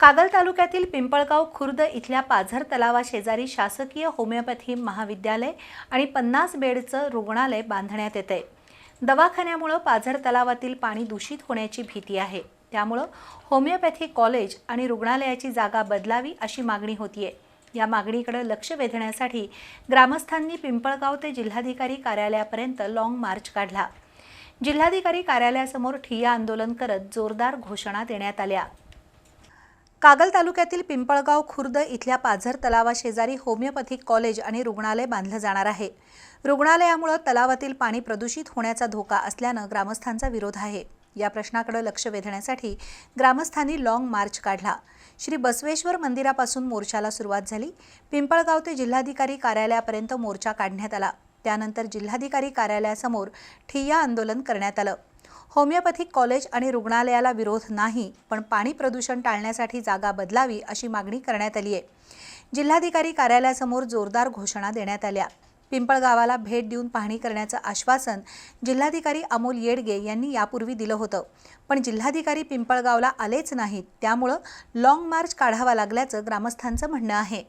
कागल तालुक्यातील पिंपळगाव खुर्द इथल्या पाझर तलावाशेजारी शासकीय होमिओपॅथी महाविद्यालय आणि पन्नास बेडचं रुग्णालय बांधण्यात येते दवाखान्यामुळं पाझर तलावातील पाणी दूषित होण्याची भीती आहे. त्यामुळं होमिओपॅथी कॉलेज आणि रुग्णालयाची जागा बदलावी अशी मागणी होतीये. या मागणीकडे लक्ष वेधण्यासाठी ग्रामस्थांनी पिंपळगाव ते जिल्हाधिकारी कार्यालयापर्यंत लाँग मार्च काढला. जिल्हाधिकारी कार्यालयासमोर ठिय्या आंदोलन करत जोरदार घोषणा देण्यात आल्या. कागल तालुक्यातील पिंपळगाव खुर्द इथल्या पाझर तलावाशेजारी होमिओपॅथिक कॉलेज आणि रुग्णालय बांधलं जाणार आहे. रुग्णालयामुळे तलावातील पाणी प्रदूषित होण्याचा धोका असल्यानं ग्रामस्थांचा विरोध आहे. या प्रश्नाकडे लक्ष वेधण्यासाठी ग्रामस्थांनी लाँग मार्च काढला. श्री बसवेश्वर मंदिरापासून मोर्चाला सुरुवात झाली. पिंपळगाव ते जिल्हाधिकारी कार्यालयापर्यंत मोर्चा काढण्यात आला. त्यानंतर जिल्हाधिकारी कार्यालयासमोर ठिय्या आंदोलन करण्यात आलं. होमिओपॅथिक कॉलेज आणि रुग्णालयाला विरोध नाही पण पाणी प्रदूषण टाळण्यासाठी जागा बदलावी अशी मागणी करण्यात आली आहे. जिल्हाधिकारी कार्यालयासमोर जोरदार घोषणा देण्यात आल्या. पिंपळगावाला भेट देऊन पाहणी करण्याचं आश्वासन जिल्हाधिकारी अमोल येडगे यांनी यापूर्वी दिलं होतं. पण जिल्हाधिकारी पिंपळगावला आलेच नाहीत त्यामुळं लाँग मार्च काढावा लागल्याचं ग्रामस्थांचं म्हणणं आहे.